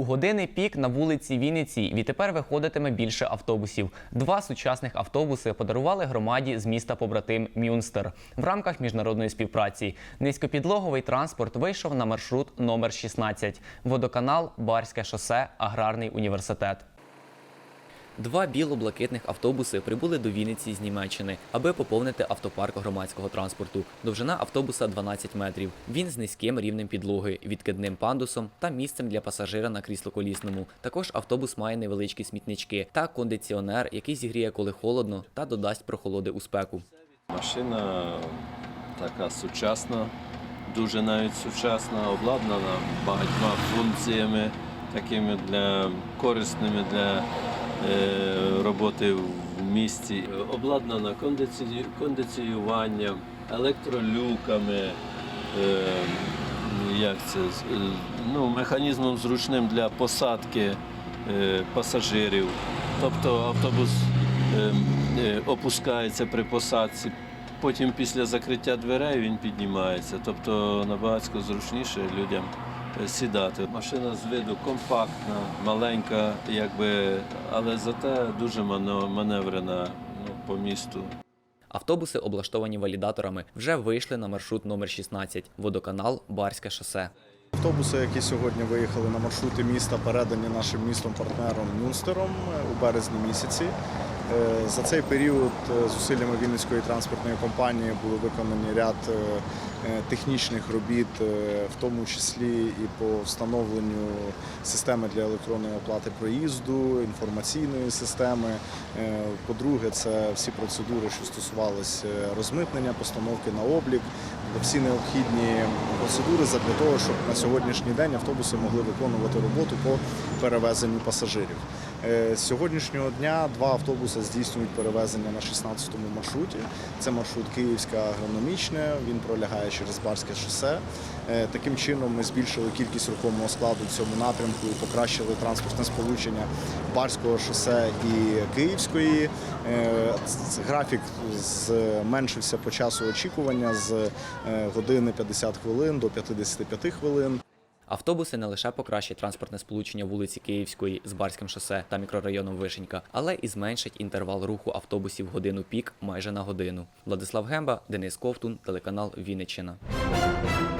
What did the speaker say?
У години пік на вулиці Вінниці відтепер виходитиме більше автобусів. Два сучасних автобуси подарували громаді з міста побратим Мюнстер в рамках міжнародної співпраці. Низькопідлоговий транспорт вийшов на маршрут номер 16 водоканал, Барське шосе, Аграрний університет. Два біло-блакитних автобуси прибули до Вінниці з Німеччини, аби поповнити автопарк громадського транспорту. Довжина автобуса 12 метрів. Він з низьким рівнем підлоги, відкидним пандусом та місцем для пасажира на крісло-колісному. Також автобус має невеличкі смітнички та кондиціонер, який зігріє, коли холодно, та додасть прохолоди у спеку. Машина така сучасна, дуже навіть сучасна, обладнана багатьма функціями, такими для корисними для роботи в місті. Обладнана кондиціюванням, електролюками. Е, як це, е, ну, механізмом зручним для посадки е, пасажирів. Тобто автобус е, е, опускається при посадці, потім після закриття дверей він піднімається. Тобто набагато зручніше людям е, сідати. Машина з виду компактна, маленька, якби, але зате дуже маневрена ну, по місту. Автобуси, облаштовані валідаторами, вже вийшли на маршрут номер 16 водоканал, Барське шосе. Автобуси, які сьогодні виїхали на маршрути міста, передані нашим містом партнером Мюнстером е, у березні місяці. Е, За цей період е, зусиллями Вінницької транспортної компанії були виконані ряд е, технічних робіт, в тому числі і по встановленню системи для електронної оплати проїзду, інформаційної системи. По-друге, це всі процедури, що стосувалися розмитнення, постановки на облік, всі необхідні процедури для того, щоб на сьогоднішній день автобуси могли виконувати роботу по перевезенню пасажирів. Е, З сьогоднішнього дня два автобуси здійснюють перевезення на 16-му маршруті. Це маршрут Київське агрономічне, він пролягає через Барське шосе. Е, Таким чином ми збільшили кількість рухомого складу в цьому напрямку і покращили транспортне сполучення Барського шосе і Київської. Е, Графік зменшився по часу очікування з години 50 хвилин до 55 хвилин. Автобуси не лише покращать транспортне сполучення вулиці Київської з Барським шосе та мікрорайоном Вишенька, але і зменшать інтервал руху автобусів годину пік майже на годину. Владислав Гемба, Денис Ковтун, телеканал Вінниччина.